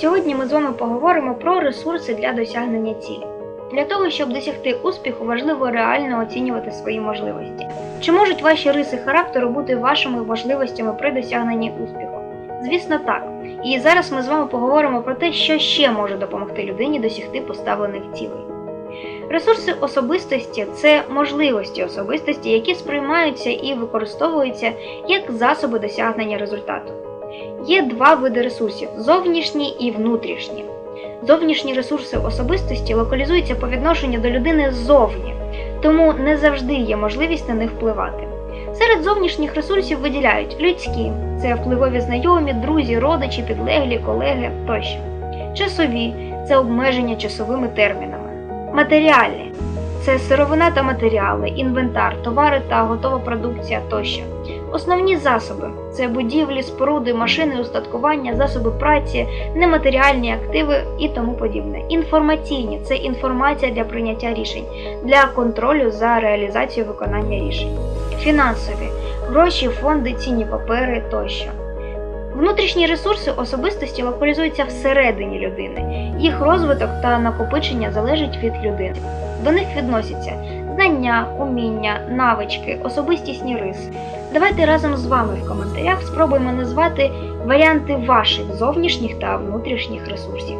Сьогодні ми з вами поговоримо про ресурси для досягнення цілі. Для того, щоб досягти успіху, важливо реально оцінювати свої можливості. Чи можуть ваші риси характеру бути вашими можливостями при досягненні успіху? Звісно, так. І зараз ми з вами поговоримо про те, що ще може допомогти людині досягти поставлених цілей. Ресурси особистості це можливості особистості, які сприймаються і використовуються як засоби досягнення результату. Є два види ресурсів зовнішні і внутрішні. Зовнішні ресурси особистості локалізуються по відношенню до людини ззовні, тому не завжди є можливість на них впливати. Серед зовнішніх ресурсів виділяють людські це впливові знайомі, друзі, родичі, підлеглі, колеги тощо. Часові це обмеження часовими термінами. Матеріальні це сировина та матеріали, інвентар, товари та готова продукція тощо. Основні засоби це будівлі, споруди, машини, устаткування, засоби праці, нематеріальні активи і тому подібне. Інформаційні це інформація для прийняття рішень, для контролю за реалізацією виконання рішень. Фінансові гроші, фонди, цінні папери тощо. Внутрішні ресурси особистості локалізуються всередині людини. Їх розвиток та накопичення залежить від людини. До них відносяться знання, уміння, навички, особистісні риси. Давайте разом з вами в коментарях спробуємо назвати варіанти ваших зовнішніх та внутрішніх ресурсів.